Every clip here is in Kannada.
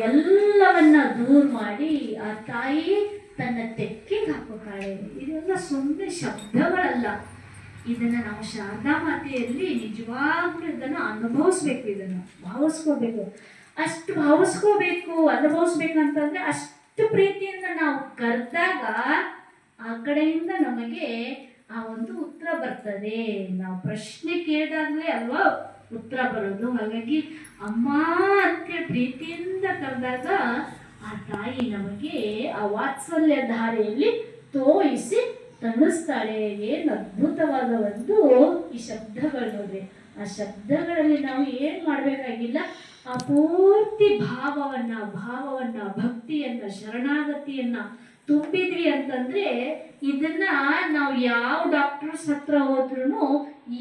ಎಲ್ಲವನ್ನ ದೂರ ಮಾಡಿ ಆ ತಾಯಿ ತನ್ನ ತೆಕ್ಕೆಗೆ ಹಾಕುತ್ತಾಳೆ ಇದೆಲ್ಲ ಸುಮ್ಮನೆ ಶಬ್ದಗಳಲ್ಲ. ಇದನ್ನ ನಾವು ಶಾರದಾ ಮಾತೆಯಲ್ಲಿ ನಿಜವಾಗ್ಲೂ ಇದನ್ನ ಅನುಭವಿಸ್ಬೇಕು, ಇದನ್ನ ಭಾವಿಸ್ಕೋಬೇಕು. ಅಷ್ಟು ಭಾವಿಸ್ಕೋಬೇಕು ಅನುಭವಿಸ್ಬೇಕಂತಂದ್ರೆ ಅಷ್ಟು ಪ್ರೀತಿಯಿಂದ ನಾವು ಕರೆದಾಗ ಆ ಕಡೆಯಿಂದ ನಮಗೆ ಆ ಒಂದು ಉತ್ತರ ಬರ್ತದೆ. ನಾವು ಪ್ರಶ್ನೆ ಕೇಳಿದಾಗಲೇ ಅಲ್ವಾ ಉತ್ತರ ಬರೋದು. ಹಾಗಾಗಿ ಅಮ್ಮ ಅಂತ ಪ್ರೀತಿಯಿಂದ ಕರೆದಾಗ ಆ ತಾಯಿ ನಮಗೆ ಆ ವಾತ್ಸಲ್ಯ ಧಾರೆಯಲ್ಲಿ ತೋಯಿಸಿ ತಣಿಸ್ತಾಳೆ. ಏನು ಅದ್ಭುತವಾದ ಒಂದು ಈ ಶಬ್ದಗಳು ನೋಡ್ರಿ. ಆ ಶಬ್ದಗಳಲ್ಲಿ ನಾವು ಏನು ಮಾಡಬೇಕಾಗಿಲ್ಲ? ಆ ಪೂರ್ತಿ ಭಾವವನ್ನ ಭಾವವನ್ನ, ಭಕ್ತಿಯನ್ನ, ಶರಣಾಗತಿಯನ್ನ ತುಂಬಿದ್ವಿ ಅಂತಂದ್ರೆ ಇದನ್ನ ನಾವು ಯಾವ ಡಾಕ್ಟರ್ಸ್ ಹತ್ರ ಹೋದ್ರೂ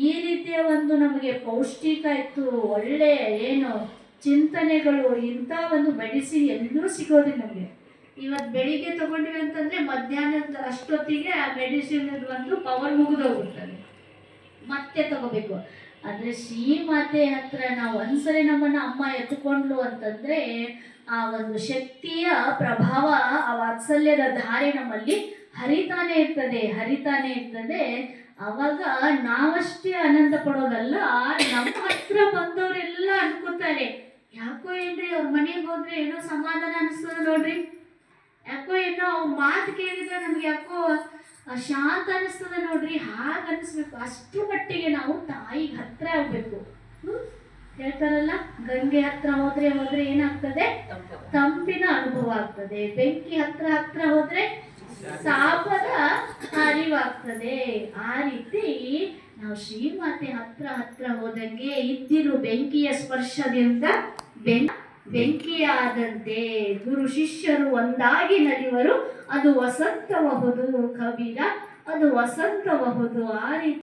ಈ ರೀತಿಯ ಒಂದು ನಮಗೆ ಪೌಷ್ಟಿಕ ಇತ್ತು, ಒಳ್ಳೆಯ ಏನು ಚಿಂತನೆಗಳು ಇಂಥ ಒಂದು ಮೆಡಿಸಿನ್ ಎಲ್ಲೂ ಸಿಗೋದಿಲ್ಲ ನಮಗೆ. ಇವತ್ತು ಬೆಳಿಗ್ಗೆ ತಗೊಂಡಿವಿ ಅಂತಂದ್ರೆ ಮಧ್ಯಾಹ್ನದ ಅಷ್ಟೊತ್ತಿಗೆ ಆ ಮೆಡಿಸಿನ್ ಒಂದು ಪವರ್ ಮುಗಿದೋಗುತ್ತದೆ ಮತ್ತೆ ತಗೋಬೇಕು. ಅಂದರೆ ಶ್ರೀಮಾತೆ ಹತ್ರ ನಾವು ಒಂದ್ಸರಿ ನಮ್ಮನ್ನ ಅಮ್ಮ ಎತ್ಕೊಂಡ್ಲು ಅಂತಂದ್ರೆ ಆ ಒಂದು ಶಕ್ತಿಯ ಪ್ರಭಾವ, ಆ ವಾತ್ಸಲ್ಯದ ಧಾರೆ ನಮ್ಮಲ್ಲಿ ಹರಿತಾನೆ ಇರ್ತದೆ ಹರಿತಾನೆ ಇರ್ತದೆ. ಅವಾಗ ನಾವಷ್ಟೇ ಆನಂದ ಪಡೋದಲ್ಲ ನಮ್ಮ ಹತ್ರ ಬಂದವರೆಲ್ಲ ಅನ್ಕೋತಾರೆ. ಮನೆಗೆ ಹೋದ್ರೆ ಏನೋ ಸಮಾಧಾನ ಅನಿಸ್ತದೆ ನೋಡ್ರಿ. ಯಾಕೋ ಏನೋ ಅವ್ರ ಮಾತು ಕೇಳಿದ್ರೆ ನಮ್ಗೆ ಯಾಕೋ ಶಾಂತ ಅನಿಸ್ತದೆ ನೋಡ್ರಿ. ಹಾಗೆ ಅನಿಸ್ಬೇಕು. ಅಷ್ಟು ಮಟ್ಟಿಗೆ ನಾವು ತಾಯಿಗೆ ಹತ್ರ ಆಗ್ಬೇಕು. ಹೇಳ್ತಾರಲ್ಲ, ಗಂಗೆ ಹತ್ರ ಹೋದ್ರೆ ಹೋದ್ರೆ ಏನಾಗ್ತದೆ? ತಂಪಿನ ಅನುಭವ ಆಗ್ತದೆ. ಬೆಂಕಿ ಹತ್ರ ಹತ್ರ ಹೋದ್ರೆ ತಾಪದ ಅರಿವಾಗ್ತದೆ. ಆ ರೀತಿ ನಾವು ಶ್ರೀಮಾತೆ ಹತ್ರ ಹತ್ರ ಹೋದಂಗೆ ಇದ್ದಿರು ಬೆಂಕಿಯ ಸ್ಪರ್ಶದಿಂದ ಬೆಂ ಬೆಂಕಿಯಾದಂತೆ ಗುರು ಶಿಷ್ಯರು ಒಂದಾಗಿ ನಲಿವರು. ಅದು ವಸಂತಬಹುದು ಕಬೀರ ಅದು ವಸಂತಬಹುದು ಆ